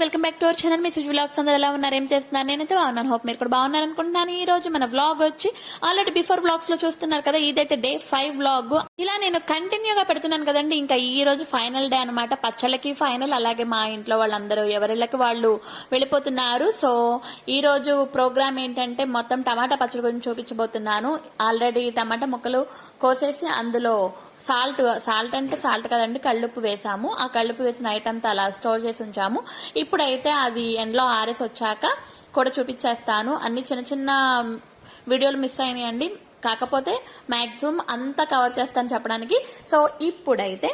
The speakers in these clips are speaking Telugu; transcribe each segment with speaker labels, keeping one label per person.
Speaker 1: Welcome back to our channel. Me vlogs అందరూ ఎలా ఉన్నారు? ఏం చేస్తున్నారు? నేనైతే బాగున్నాను. హోప్ మీరు కూడా బాగున్నారు అనుకుంటున్నాను ఈ రోజు మన వ్లాగ్ వచ్చి ఆల్రెడీ బిఫోర్ వ్లాగ్స్లో చూస్తున్నారు కదా ఇదైతే డే ఫైవ్ వ్లాగ్ ఇలా నేను కంటిన్యూగా పెడుతున్నాను కదండి. ఇంకా ఈ రోజు ఫైనల్ డే అనమాట పచ్చళ్ళకి ఫైనల్ అలాగే మా ఇంట్లో వాళ్ళందరూ ఎవరిళ్ళకి వాళ్ళు వెళ్ళిపోతున్నారు. సో ఈ రోజు ప్రోగ్రామ్ ఏంటంటే మొత్తం టమాటా పచ్చడి గురించి చూపించబోతున్నాను. ఆల్రెడీ టమాటా ముక్కలు కోసేసి అందులో సాల్ట్ సాల్ట్ అంటే సాల్ట్ కదండి కళ్ళుప్పు వేసాము. ఆ కళ్ళుప్పు వేసిన ఐటమ్ అంతా అలా స్టోర్ చేసి ఉంచాము. ఇప్పుడైతే అది ఎండ్లో ఆరేసి వచ్చాక కూడా చూపించేస్తాను. అన్ని చిన్న చిన్న వీడియోలు మిస్ అయినాయండి. కాకపోతే మ్యాక్సిమం అంతా కవర్ చేస్తాను చెప్పడానికి. సో ఇప్పుడైతే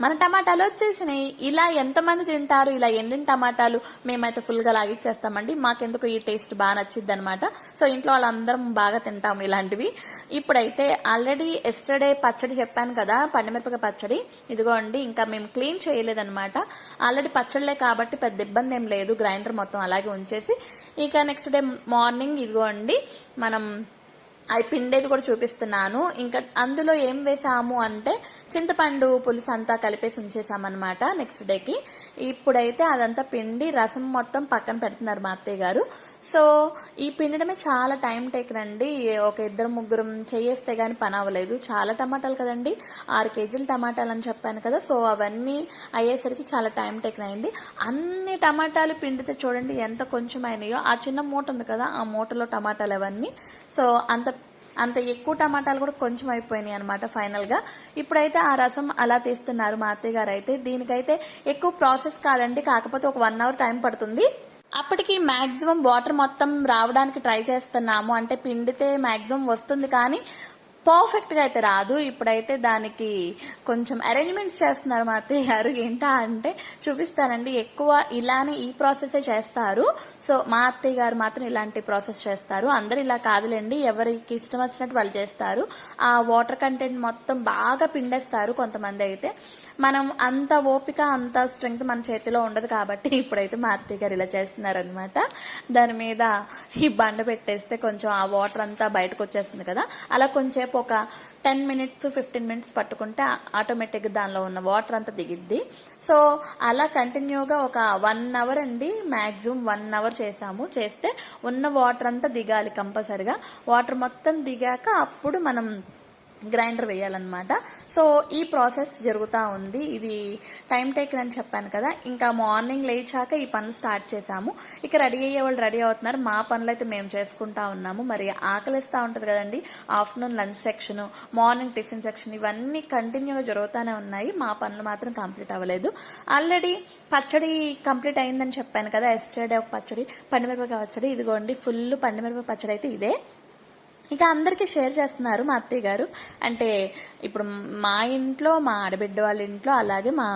Speaker 1: మన టమాటాలు వచ్చేసినాయి. ఇలా ఎంతమంది తింటారు? ఇలా ఎండిన టమాటాలు మేమైతే ఫుల్గా లాగిచ్చేస్తామండి. మాకెందుకు ఈ టేస్ట్ బాగా నచ్చిద్ది అనమాట సో ఇంట్లో వాళ్ళందరం బాగా తింటాం ఇలాంటివి. ఇప్పుడైతే ఆల్రెడీ ఎస్టర్డే పచ్చడి చెప్పాను కదా పండుమిరపకాయ పచ్చడి. ఇదిగోండి ఇంకా మేము క్లీన్ చేయలేదన్నమాట. ఆల్రెడీ పచ్చడిలే కాబట్టి పెద్ద ఇబ్బంది ఏం లేదు. గ్రైండర్ మొత్తం అలాగే ఉంచేసి ఇక నెక్స్ట్ డే మార్నింగ్ ఇదిగోండి మనం అవి పిండేది కూడా చూపిస్తున్నాను. ఇంకా అందులో ఏం వేసాము అంటే చింతపండు పులుసు అంతా కలిపేసి ఉంచేసామన్నమాట నెక్స్ట్ డేకి ఇప్పుడైతే అదంతా పిండి రసం మొత్తం పక్కన పెడుతున్నారు మా అత్తయ్య గారు. సో ఈ పిండడమే చాలా టైం టేక్ రండి. ఒక ఇద్దరు ముగ్గురం చేయేస్తే కానీ పని అవ్వలేదు. చాలా టమాటాలు కదండి. ఆరు కేజీలు టమాటాలు అని చెప్పాను కదా. సో అవన్నీ అయ్యేసరికి చాలా టైం టేక్ అయింది. అన్ని టమాటాలు పిండితే చూడండి ఎంత కొంచెం అయినాయో. ఆ చిన్న మూట ఉంది కదా ఆ మూటలో టమాటాలు అవన్నీ. సో అంత అంత ఎక్కువ టమాటాలు కూడా కొంచెం అయిపోయినాయి అనమాట ఫైనల్గా ఇప్పుడైతే ఆ రసం అలా తీస్తున్నారు మా అత్తయ్య గారు అయితే. దీనికైతే ఎక్కువ ప్రాసెస్ కాదండి కాకపోతే ఒక వన్ అవర్ టైం పడుతుంది. అప్పటికి మ్యాక్సిమం వాటర్ మొత్తం రావడానికి ట్రై చేస్తున్నాము. అంటే పిండితే మ్యాక్సిమం వస్తుంది కానీ పర్ఫెక్ట్గా అయితే రాదు. ఇప్పుడైతే దానికి కొంచెం అరేంజ్మెంట్స్ చేస్తున్నారు మా అత్తయ్య గారు. ఏంటా అంటే చూపిస్తానండి. ఎక్కువ ఇలానే ఈ ప్రాసెసే చేస్తారు. సో మా అత్తయ్య గారు మాత్రం ఇలాంటి ప్రాసెస్ చేస్తారు. అందరు ఇలా కాదులేండి. ఎవరికి ఇష్టం వచ్చినట్టు వాళ్ళు చేస్తారు. ఆ వాటర్ కంటెంట్ మొత్తం బాగా పిండేస్తారు కొంతమంది అయితే. మనం అంత ఓపిక అంత స్ట్రెంగ్త్ మన చేతిలో ఉండదు కాబట్టి ఇప్పుడైతే మా అత్తయ్య గారు ఇలా చేస్తున్నారనమాట దాని మీద ఈ బండ పెట్టేస్తే కొంచెం ఆ వాటర్ అంతా బయటకు వచ్చేస్తుంది కదా. అలా కొంచెం సేపు ఒక టెన్ మినిట్స్ ఫిఫ్టీన్ మినిట్స్ పట్టుకుంటే ఆటోమేటిక్గా దానిలో ఉన్న వాటర్ అంతా దిగిద్ది. సో అలా కంటిన్యూగా ఒక వన్ అవర్ అండి మ్యాక్సిమం వన్ అవర్ చేసాము. చేస్తే ఉన్న వాటర్ అంతా దిగాలి కంపల్సరిగా. వాటర్ మొత్తం దిగాక అప్పుడు మనం గ్రైండర్ వేయాలన్నమాట. సో ఈ ప్రాసెస్ జరుగుతూ ఉంది. ఇది టైం టేకర్ అని చెప్పాను కదా. ఇంకా మార్నింగ్ లేచాక ఈ పనులు స్టార్ట్ చేశాము. ఇక రెడీ అయ్యే వాళ్ళు రెడీ అవుతున్నారు. మా పనులు అయితే మేము చేసుకుంటా ఉన్నాము. మరి ఆకలిస్తూ ఉంటుంది కదండి. Afternoon lunch section morning tiffin section ఇవన్నీ కంటిన్యూగా జరుగుతూనే ఉన్నాయి. మా పనులు మాత్రం కంప్లీట్ అవ్వలేదు. ఆల్రెడీ పచ్చడి కంప్లీట్ అయిందని చెప్పాను కదా. ఎస్టర్డే ఒక పచ్చడి పండుమిరపకాయ పచ్చడి. ఇదిగోండి ఫుల్ పండుమిరపకాయ పచ్చడి అయితే ఇదే. ఇక అందరికీ షేర్ చేస్తున్నారు మా అత్తయ్య గారు. అంటే ఇప్పుడు మా ఇంట్లో మా ఆడబిడ్డ వాళ్ళ ఇంట్లో అలాగే మా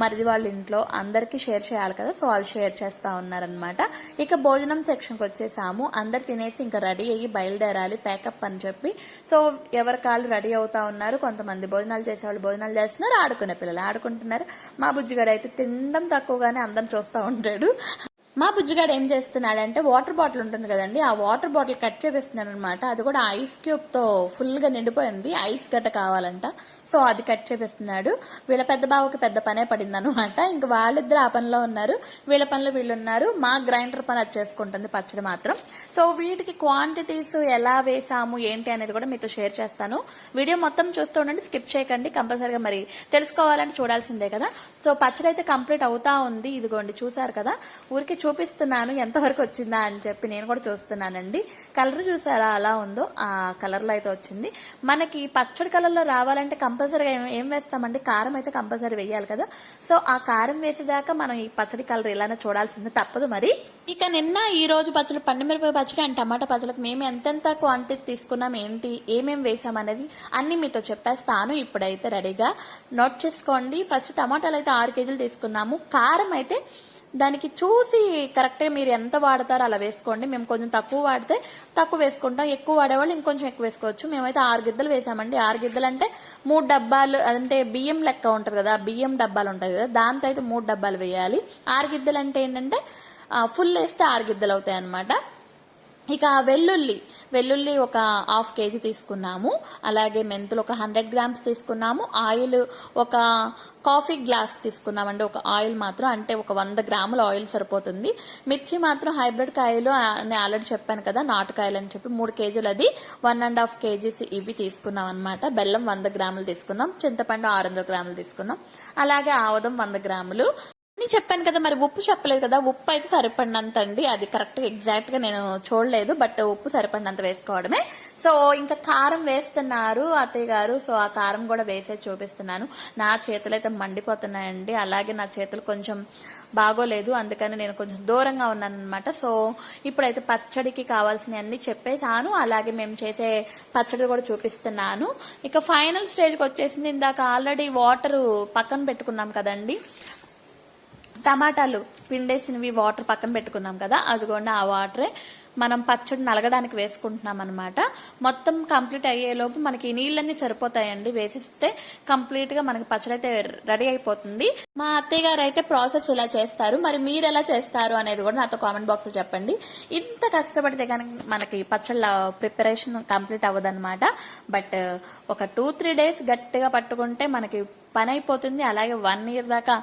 Speaker 1: మరిది వాళ్ళ ఇంట్లో అందరికీ షేర్ చేయాలి కదా. సో వాళ్ళు షేర్ చేస్తూ ఉన్నారనమాట ఇక భోజనం సెక్షన్కి వచ్చేసాము. అందరు తినేసి ఇంకా రెడీ అయ్యి బయలుదేరాలి ప్యాకప్ అని చెప్పి. సో ఎవరి కాళ్ళు రెడీ అవుతా ఉన్నారు. కొంతమంది భోజనాలు చేసేవాళ్ళు భోజనాలు చేస్తున్నారు. ఆడుకునే పిల్లలు ఆడుకుంటున్నారు. మా బుజ్జిగాడు అయితే తినడం తక్కువగానే అందరం చూస్తూ ఉంటాడు. మా బుజ్జిగాడు ఏం చేస్తున్నాడంటే వాటర్ బాటిల్ ఉంటుంది కదండి ఆ వాటర్ బాటిల్ కట్ చేపిస్తున్నాడు అనమాట అది కూడా ఐస్ క్యూబ్తో ఫుల్గా నిండిపోయింది. ఐస్ గట్ట కావాలంట. సో అది కట్ చేపిస్తున్నాడు. వీళ్ళ పెద్ద బావకి పెద్ద పనే పడింది అనమాట ఇంకా వాళ్ళిద్దరు ఆ పనిలో ఉన్నారు. వీళ్ళ పనిలో వీళ్ళు ఉన్నారు. మా గ్రైండర్ పని అది చేసుకుంటుంది పచ్చడి మాత్రం. సో వీటికి క్వాంటిటీస్ ఎలా వేసాము ఏంటి అనేది కూడా మీతో షేర్ చేస్తాను. వీడియో మొత్తం చూస్తూ ఉండండి స్కిప్ చేయకండి. కంపల్సరీగా మరి తెలుసుకోవాలంటే చూడాల్సిందే కదా. సో పచ్చడి అయితే కంప్లీట్ అవుతా ఉంది. ఇదిగోండి చూసారు కదా? ఊరికి చూపిస్తున్నాను ఎంతవరకు వచ్చిందా అని చెప్పి నేను కూడా చూస్తున్నానండి. కలర్ చూసారా? అలా ఉందో? ఆ కలర్లో అయితే వచ్చింది. మనకి పచ్చడి కలర్లో రావాలంటే కంపల్సరీగా ఏం- వేస్తామండి? కారం అయితే కంపల్సరీ వేయాలి కదా. సో ఆ కారం వేసేదాకా మనం ఈ పచ్చడి కలర్ ఇలానే చూడాల్సింది తప్పదు మరి. ఇక నిన్న ఈ రోజు పచ్చడి పండుమిరపకాయ పచ్చడి అండ్ టమాటా పచ్చడికి మేము ఎంతెంత క్వాంటిటీ తీసుకున్నాం ఏంటి ఏమేమి వేసాం అనేది అన్ని మీతో చెప్పేస్తాను ఇప్పుడైతే రెడీగా నోట్ చేసుకోండి. ఫస్ట్ టమాటాలు అయితే ఆరు కేజీలు తీసుకున్నాము. కారం అయితే దానికి చూసి కరెక్ట్గా మీరు ఎంత వాడతారో అలా వేసుకోండి. మేము కొంచెం తక్కువ వాడితే తక్కువ వేసుకుంటాం. ఎక్కువ వాడేవాళ్ళు ఇంకొంచెం ఎక్కువ వేసుకోవచ్చు. మేమైతే ఆరు గిద్దలు వేసామండి. ఆరు గిద్దలు అంటే మూడు డబ్బాలు అంటే బియ్యం లెక్క ఉంటుంది కదా బియ్యం డబ్బాలు ఉంటాయి కదా దాంతో అయితే మూడు డబ్బాలు వేయాలి. ఆరు గిద్దలు అంటే ఏంటంటే ఫుల్ వేస్తే ఆరు గిద్దలు అవుతాయి అనమాట ఇక వెల్లుల్లి వెల్లుల్లి ఒక హాఫ్ కేజీ తీసుకున్నాము. అలాగే మెంతులు ఒక హండ్రెడ్ గ్రామ్స్ తీసుకున్నాము. ఆయిల్ ఒక కాఫీ గ్లాస్ తీసుకున్నామండి. ఒక ఆయిల్ మాత్రం అంటే ఒక వంద గ్రాముల ఆయిల్ సరిపోతుంది. మిర్చి మాత్రం హైబ్రిడ్ కాయలు నేను ఆల్రెడీ చెప్పాను కదా నాటుకాయలు అని చెప్పి మూడు కేజీలు అది. వన్ అండ్ హాఫ్ కేజీస్ ఇవి తీసుకున్నాం అనమాట బెల్లం వంద గ్రాములు తీసుకున్నాం. చింతపండు ఆరు వందల గ్రాములు తీసుకున్నాం. అలాగే ఆవదం వంద గ్రాములు. అని చెప్పాను కదా మరి ఉప్పు చెప్పలేదు కదా ఉప్పు అయితే సరిపడినంత అండి అది కరెక్ట్ ఎగ్జాక్ట్గా నేను చూడలేదు బట్ ఉప్పు సరిపడినంత వేసుకోవడమే. సో ఇంకా కారం వేస్తున్నారు అత్తయ్య గారు సో ఆ కారం కూడా వేసే చూపిస్తున్నాను. నా చేతులు అయితే మండిపోతున్నాయండి అలాగే నా చేతులు కొంచెం బాగోలేదు అందుకని నేను కొంచెం దూరంగా ఉన్నాను అనమాట సో ఇప్పుడైతే పచ్చడికి కావాల్సినవన్నీ చెప్పేశాను అలాగే మేము చేసే పచ్చడి కూడా చూపిస్తున్నాను. ఇక ఫైనల్ స్టేజ్కి వచ్చేసింది ఇందాక ఆల్రెడీ వాటర్ పక్కన పెట్టుకున్నాం కదండి. టమాటాలు పిండేసినవి వాటర్ పక్కన పెట్టుకున్నాం కదా అదిగోండి ఆ వాటరే. మనం పచ్చడి నలగడానికి వేసుకుంటున్నాం అనమాట మొత్తం కంప్లీట్ అయ్యేలోపు మనకి నీళ్ళన్నీ సరిపోతాయండి. వేసిస్తే కంప్లీట్గా మనకి పచ్చడి అయితే రెడీ అయిపోతుంది. మా అత్తయ్య గారు అయితే ప్రాసెస్ ఇలా చేస్తారు. మరి మీరు ఎలా చేస్తారు అనేది కూడా నాతో కామెంట్ బాక్స్లో చెప్పండి. ఇంత కష్టపడితే కనుక మనకి పచ్చళ్ళ ప్రిపరేషన్ కంప్లీట్ అవ్వదన్నమాట. బట్ ఒక టూ త్రీ డేస్ గట్టిగా పట్టుకుంటే మనకి పని అయిపోతుంది. అలాగే వన్ ఇయర్ దాకా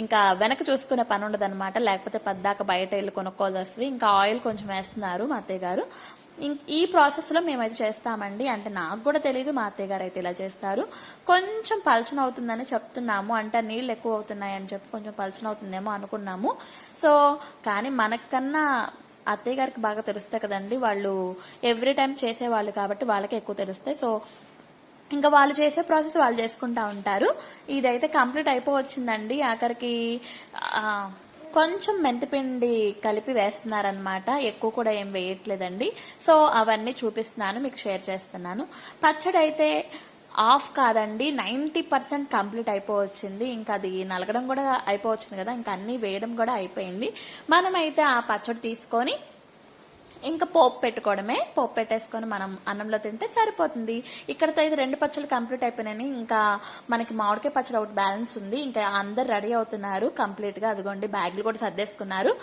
Speaker 1: ఇంకా వెనక చూసుకునే పని ఉండదు అనమాట లేకపోతే పద్దాక బయట వెళ్ళి కొనుక్కోవాల్సి వస్తుంది. ఇంకా ఆయిల్ కొంచెం వేస్తున్నారు. మా అత్తయ్య గారు. ఇం- ఈ ప్రాసెస్లో మేమైతే చేస్తామండి. అంటే నాకు కూడా తెలియదు మా అత్తయ్య గారు అయితే ఇలా చేస్తారు. కొంచెం పల్చన అవుతుందని చెప్తున్నాము. అంటే నీళ్ళు ఎక్కువ అవుతున్నాయని చెప్పి కొంచెం పల్చన అవుతుందేమో అనుకున్నాము. సో కానీ మనకన్నా అత్తయ్య గారికి బాగా తెలుస్తాయి కదండి. వాళ్ళు ఎవ్రీ టైం చేసేవాళ్ళు కాబట్టి వాళ్ళకి ఎక్కువ తెలుస్తాయి. సో ఇంకా వాళ్ళు చేసే ప్రాసెస్ వాళ్ళు చేసుకుంటా ఉంటారు. ఇదైతే కంప్లీట్ అయిపోవచ్చిందండి. ఆఖరికి కొంచెం మెంతిపిండి కలిపి వేస్తున్నారనమాట ఎక్కువ కూడా ఏం వేయట్లేదండి. సో అవన్నీ చూపిస్తున్నాను మీకు షేర్ చేస్తున్నాను. పచ్చడి అయితే ఆఫ్ కాదండి. నైంటీ పర్సెంట్ కంప్లీట్ అయిపోవచ్చింది. ఇంకా అది నలగడం కూడా అయిపోవచ్చింది కదా. ఇంకా అన్నీ వేయడం కూడా అయిపోయింది. మనమైతే ఆ పచ్చడి తీసుకొని ఇంకా పోపు పెట్టుకోవడమే. పోపు పెట్టేసుకొని మనం అన్నంలో తింటే సరిపోతుంది. ఇక్కడతో ఇది రెండు పచ్చళ్ళు కంప్లీట్ అయిపోయినాయి ఇంకా మనకి మామిడికాయ పచ్చడి ఒకటి బ్యాలెన్స్ ఉంది. ఇంకా అందరు రెడీ అవుతున్నారు కంప్లీట్గా. అదిగోండి బ్యాగ్లు కూడా సర్దేసుకున్నారు.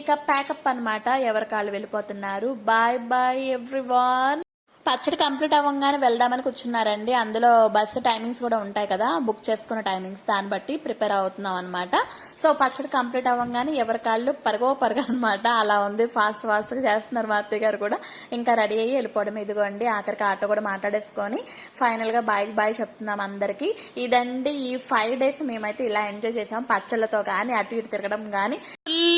Speaker 1: ఇక ప్యాకప్ అన్నమాట. ఎవరి కాళ్ళు వెళ్ళిపోతున్నారు. Bye bye everyone. పచ్చడి కంప్లీట్ అవ్వగానే వెళ్దామని కూర్చున్నారండి. అందులో బస్సు టైమింగ్స్ కూడా ఉంటాయి కదా బుక్ చేసుకున్న టైమింగ్స్ దాన్ని బట్టి ప్రిపేర్ అవుతున్నాం అనమాట సో పచ్చడి కంప్లీట్ అవ్వగానే ఎవరి కాళ్ళు పరగో పరగ అనమాట అలా ఉంది. ఫాస్ట్ ఫాస్ట్గా చేస్తున్నారు మా అత్తయ్య గారు కూడా. ఇంకా రెడీ అయ్యి వెళ్ళిపోవడం ఇదిగోండి. ఆఖరికి ఆటో కూడా మాట్లాడేసుకొని ఫైనల్గా బాయ్ బాయ్ చెప్తున్నాం అందరికి. ఇదండి ఈ ఫైవ్ డేస్ మేమైతే ఇలా ఎంజాయ్ చేసాం. పచ్చళ్ళతో కానీ అటు ఇటు తిరగడం కానీ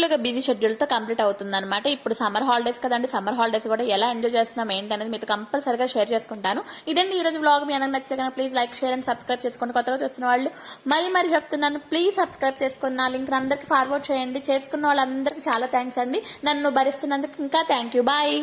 Speaker 1: ఫుల్గా బిజీ షెడ్యూల్తో కంప్లీట్ అవుతుంది అనమాట ఇప్పుడు సమ్మర్ హాలిడేస్ కదండి సమ్మర్ హాలిడేస్ కూడా ఎలా ఎంజాయ్ చేస్తున్నాం ఏంటనేది మీతో కంపల్సరిగా షేర్ చేసుకుంటాను. ఇదండి ఈ రోజు వ్లాగ్. మీ అందరికి నచ్చితే కనుక please like share and subscribe చేసుకోండి. కొత్తగా చూస్తున్న వాళ్ళు మరి మరి చెప్తున్నాను ప్లీజ్ సబ్స్క్రైబ్ చేసుకున్న నా లింక్ అందరికి ఫార్వర్డ్ చేయండి. చేసుకున్న వాళ్ళందరికీ చాలా థ్యాంక్స్ అండి. నన్ను భరిస్తున్నందుకు ఇంకా థ్యాంక్ యూ. బాయ్.